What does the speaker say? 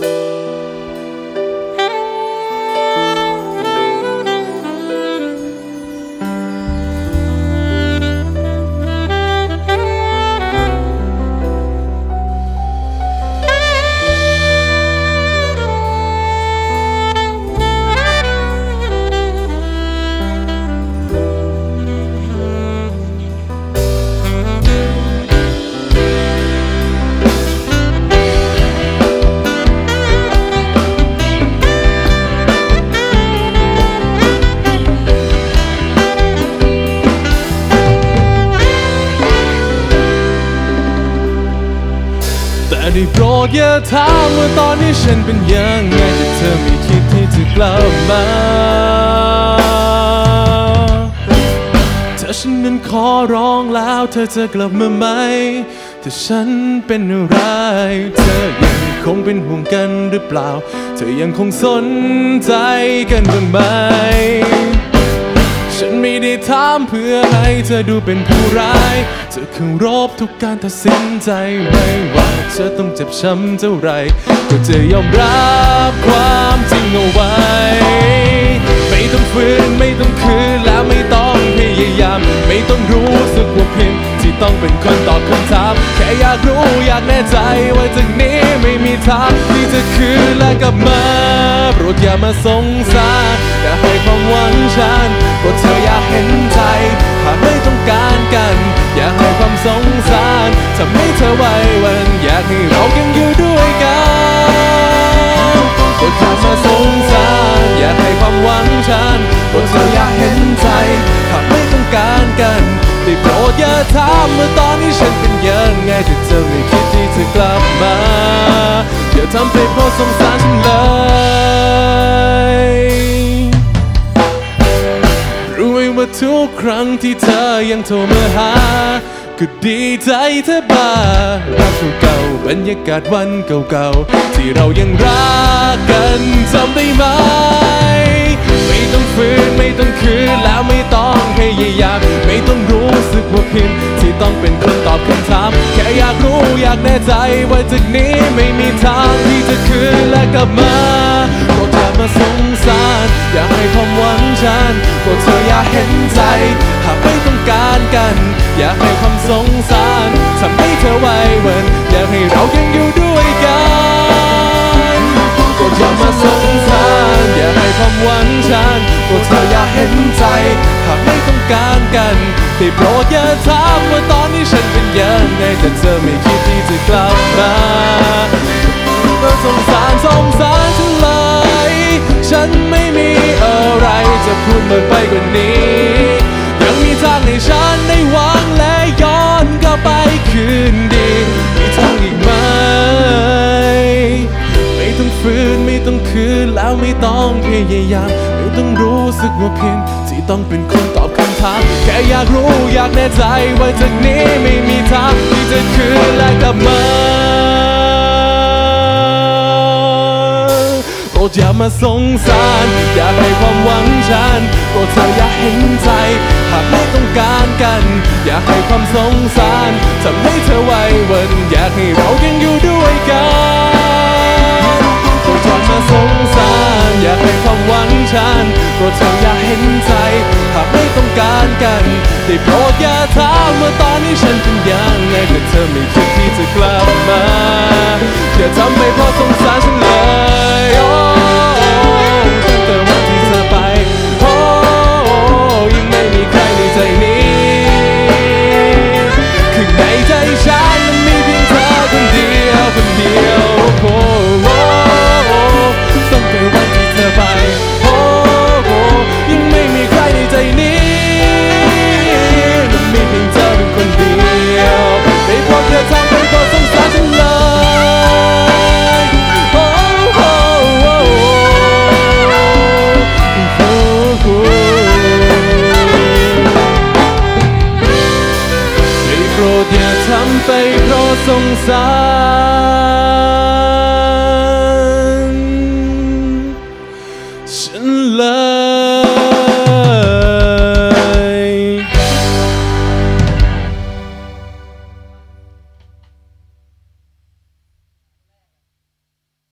แต่ อย่าถามว่าตอนนี้ฉันเป็นยังไงแต่เธอไม่คิดที่จะกลับมาถ้าฉันนั้นขอร้องแล้วเธอจะกลับมาไหมถ้าฉันเป็นอะไร เธอยังคงเป็นห่วงกันหรือเปล่า เธอยังคงสนใจกันบ้างไหม ฉันไม่ได้ถามเพื่อให้เธอดูเป็นผู้ร้าย เธอเคารพทุกการตัดสินใจไม่ว่าเธอต้องเจ็บช้ำเท่าไร ก็จะยอมรับความจริงเอาไว้ ไม่ต้องฝืนไม่ต้องคืนแล้วไม่ต้องพยายาม ไม่ต้องรู้สึกว่าผิดที่ต้องเป็นคนตอบคำถาม แค่อยากรู้อยากแน่ใจว่าจากนี้ไม่มีทางที่จะคืนและกลับมาโปรดอย่ามาสงสารอย่าให้ความหวังฉันก็เธออยากเห็นใจ สงสารทำให้เธอไว้วันอยากให้เรายังอยู่ด้วยกันก็อย่ามาสงสารอยากให้ความหวังฉันก็เธออยากเห็นใจหากไม่ต้องการกันได้โปรดอย่าถามว่าตอนนี้ฉันเป็นยังไงถ้าเธอไม่คิดที่จะกลับมาอย่าทำไปเพราะสงสารฉันเลยรู้ไหมว่าทุกครั้งที่เธอยังโทรมาหา ก็ดีใจเธอบ้ารักเก่าบรรยากาศวันเก่าๆ ที่เรายังรักกันจำได้ไหม ไม่ต้องฝืนไม่ต้องคืนแล้วไม่ต้องพยายามไม่ต้องรู้สึกว่าผิดที่ต้องเป็นคนตอบคำถาม แค่อยากรู้อยากแน่ใจว่าจากนี้ไม่มีทางที่จะคืนและกลับมาก็แค่มาสงสาร อยากให้ความหวังฉันก็เธออยากเห็นใจ หากไม่ต้องการกัน อยากให้ สงสารทำให้เธอไว้วันอยากให้เรายังอยู่ด้วยกันก็อย่ามาสงสารอยากให้ความหวังฉันก็เธออยาเห็นใจหากไม่ต้องการกันได้โปรดอย่าถามว่าตอนนี้ฉันเป็นยังไงแต่เธอไม่คิดที่จะกลับมาก็สงสารสงสารฉันเลยฉันไม่มีอะไรจะพูดมากไปกว่านี้ ต้องคืนแล้วไม่ต้องพยายามไม่ต้องรู้สึกว่าเพียงที่ต้องเป็นคนตอบคำถามแค่อยากรู้อยากแน่ใจว่าจากนี้ไม่มีทางที่จะคืนและกลับมาโปรดอย่ามาสงสาร อยากให้ความหวังฉันโปรดเธออย่าเห็นใจ หากไม่ต้องการกัน อยากให้ความสงสารทำให้เธอไว้วันอยากให้เรายังอยู่ด้วยกัน ได้โปรดอย่าถามว่าตอนนี้ฉันเป็นอย่างไงแต่เธอไม่คิดที่จะกลับมาอย่าทำให้พ่อสงสารฉัน sông dài